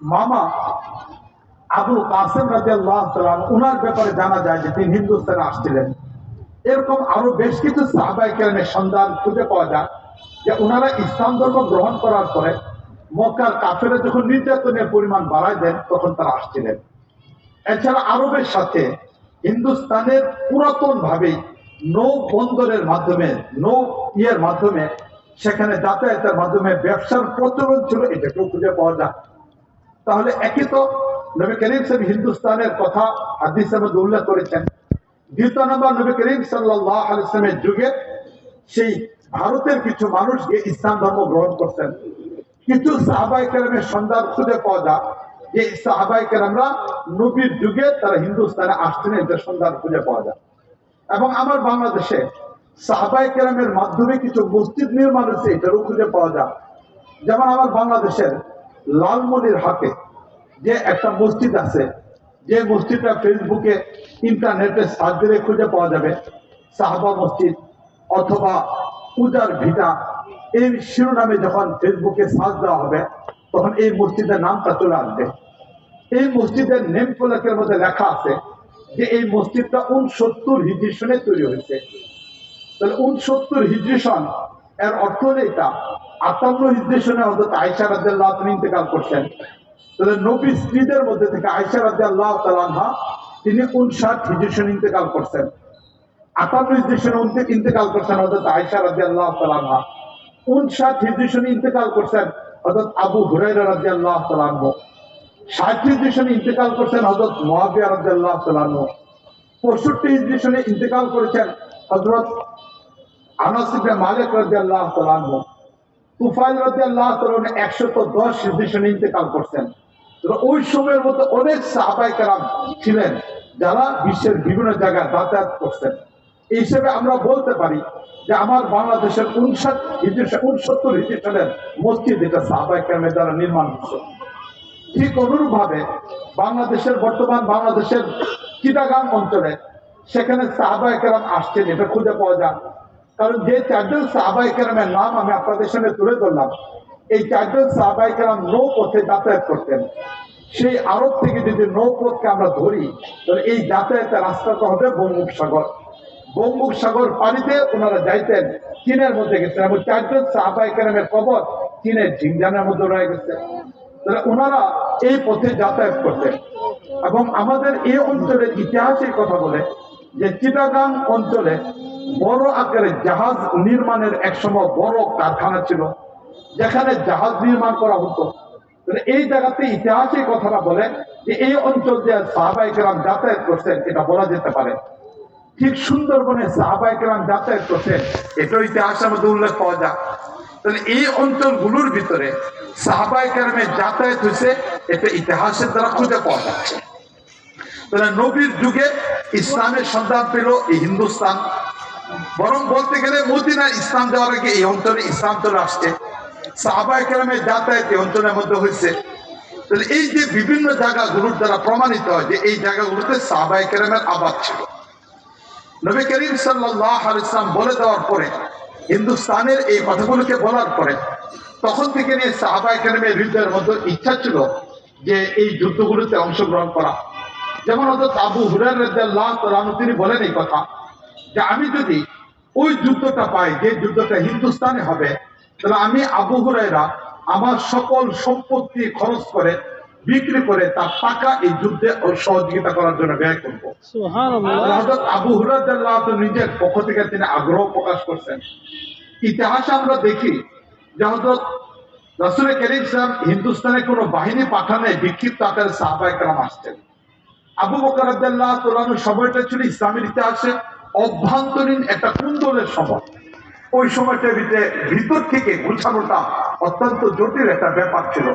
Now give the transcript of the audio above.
মামা আবু কাসেম রাজি আল্লাহ ওনার ব্যাপারে জানা যায় যে তিনি হিন্দুস্তানে আসছিলেন। এরকম আরও বেশ কিছু সাহাবাই কেরামের সন্ধান খুঁজে পাওয়া যায় যে ওনারা ইসলাম ধর্ম গ্রহণ করার পরে মক্কার কাফেরা যখন নির্যাতনের পরিমাণ বাড়ায় দেন, তখন তারা আসছিলেন। এছাড়া আরবের সাথে হিন্দুস্তানের পুরাতন ভাবেই নৌ বন্দরের মাধ্যমে, নৌ ইয়ের মাধ্যমে, সেখানে যাতায়াতের মাধ্যমে ব্যবসার প্রচলন ছিল, এটাকেও খুঁজে পাওয়া যায়। তাহলে একই তো নবী করিম সাহেব হিন্দুস্তানের কথা হাদিসের মধ্যে উল্লেখ করেছেন। দ্বিতীয় নম্বর, নবী করিম সাল্লাহ আলিয়ামের যুগে সেই ভারতের কিছু মানুষ গিয়ে ইসলাম ধর্ম গ্রহণ করছেন। কিছু সাহাবাই কেরামের সন্ধান খুঁজে পাওয়া যায় যে সাহাবাই কেরামরা নবীর যুগে তারা হিন্দুস্তানে আসছেন এদের সন্ধান খুঁজে পাওয়া যায়। এবং আমার বাংলাদেশে সাহাবাই কেরামের মাধ্যমে কিছু মসজিদ নির্মাণ হচ্ছে এটারও খুঁজে পাওয়া যায়। যেমন আমার বাংলাদেশের লালমনির হাতে যে একটা মসজিদ আছে, যে মসজিদটা ফেসবুকে, ইন্টারনেটে সার্চ দিলে খুঁজে পাওয়া যাবে। সাহাবা মসজিদ অথবা পূজার ভিটা। এই শিরোনামে যখন ফেসবুকে সার্চ দেওয়া হবে, তখন এই মসজিদের নামটা চলে আসবে। এই মসজিদের নেম ফলকের মধ্যে লেখা আছে যে, এই মসজিদটা উনসত্তর হিজরি সনে তৈরি হয়েছে। তাহলে উনসত্তর হিজরি সন, এর অর্থ এটা। আটান্ন সনে অন্তত আয়সা রাজ্লাহ তিনি ইন্তেকাল করছেন। তাহলে নবী স্ত্রীদের মধ্যে থেকে আয়সা রাজ্লাহ তালানহা তিনি উনষাট হিজরি ইন্তেকাল করছেন। আটান্ন হিজরি সনে ইন্তেকাল করছেন অর্থাৎ আয়সা রাজ্লাহ সনে ইন্তেকাল করছেন অর্থাৎ আবু হুরাইরা রাজ্লাহ তালানহ ষাট ইন্তেকাল করছেন হজরত মহাবিয়া রাজ্লাহ পঁয়ষট্টি হিজরি ইন্তেকাল করেছেন হজরত আনাসিবে মালিক রাজি আল্লাহ তালানহ যারা বিশ্বের বিভিন্ন জায়গায় যাতায়াত করছেন। এই হিসেবে আমরা বলতে পারি যে আমার বাংলাদেশের উনষাট উনসত্তর হিজরি মসজিদ এটা সাহাবাই কারামের দ্বারা নির্মাণ হচ্ছে ঠিক অনুরূপভাবে বাংলাদেশের বর্তমান বাংলাদেশের চিটাগাং অঞ্চলে সেখানে সাহাবাই কেরাম আসছেন, এটা খুঁজে পাওয়া যায় কারণ যে চারজন সাহাবাই কেরামের নাম আমি আপনাদের সামনে তুলে ধরলাম, এই চারজন সাহাবাই কেরাম নৌ পথে যাতায়াত করতেন। সেই আরব থেকে যদি নৌপথকে আমরা ধরি, তাহলে এই যাতায়াতের রাস্তাটা হবে বঙ্গোপসাগর বঙ্গোপসাগর পানিতে ওনারা যাইতেন, চীনের মধ্যে গেছেন, এবং চারজন সাহাবাই কেরামের কবর চীনের ঝিংজানের মধ্যে রয়ে গেছে। তাহলে ওনারা এই পথে যাতায়াত করতেন। এবং আমাদের এই অঞ্চলের ইতিহাসের কথা বলে যে চিটাগাং অঞ্চলে বড় আকারে জাহাজ নির্মাণের একসময় বড় কারখানা ছিল, যেখানে জাহাজ নির্মাণ করা হতো। এই জায়গাতে ইতিহাসের কথাটা বলে যে এই অঞ্চল যে সাহাবাই গ্রাম যাতায়াত করছেন, এটা বলা যেতে পারে। ঠিক সুন্দরবনে সাহাবাই গ্রাম যাতায়াত করছেন, এটাও ইতিহাসের মধ্যে উল্লেখ পাওয়া যায়। তাহলে এই অঞ্চলগুলোর ভিতরে সাহাবাই গ্রামে যাতায়াত হয়েছে, এটা ইতিহাসের দ্বারা খুঁজে পাওয়া যাচ্ছে। তাহলে নবীর যুগে ইসলামের সন্ধান পেল এই হিন্দুস্তান। বরং বলতে গেলে মদিনা ইসলাম দেওয়ার আগে এই অঞ্চলে ইসলাম চলে আসছে। সাহাবাই কেরামের যাতায়াত এই অঞ্চলের মধ্যে হয়েছে। তাহলে এই যে বিভিন্ন জায়গাগুলোর দ্বারা প্রমাণিত হয় যে এই জায়গাগুলোতে সাহাবাই কেরামের আবাদ ছিল। নবী করিম সাল্লাহ ইসলাম বলে দেওয়ার পরে, হিন্দুস্তানের এই কথাগুলোকে বলার পরে, তখন থেকে নিয়ে সাহাবাই কেরামের হৃদয়ের মধ্যে ইচ্ছা ছিল যে এই যুদ্ধগুলোতে অংশগ্রহণ করা। যেমন হজরত আবু হুরার তালানু তিনি বলেন এই কথা। যে আমি যদি ওই যুদ্ধটা পাই যে যুদ্ধটা হিন্দুস্তানে হবে তাহলে আমি আবু হুরাইরা আমার সকল সম্পত্তি খরচ করে বিক্রি করে তার টাকা এই যুদ্ধে সহযোগিতা করার জন্য ব্যয় করব। আবু হুরাজ্লাহ নিজের পক্ষ থেকে তিনি আগ্রহ প্রকাশ করছেন। ইতিহাসে আমরা দেখি যে হজরত রসুল করিম সাহেব হিন্দুস্তানে কোনো বাহিনী পাঠানে বিক্ষিপ্ত আকারে সাহাবাই কালাম আসছেন আবু বকর আব্দাল্লাহ তোলানোর সময়টা ছিল ইসলামের ইতিহাসে অভ্যন্তরীণ একটা কুন্দলের সময়। ওই সময়টার ভিতরে ভিতর থেকে গুছানোটা অত্যন্ত জটিল একটা ব্যাপার ছিল।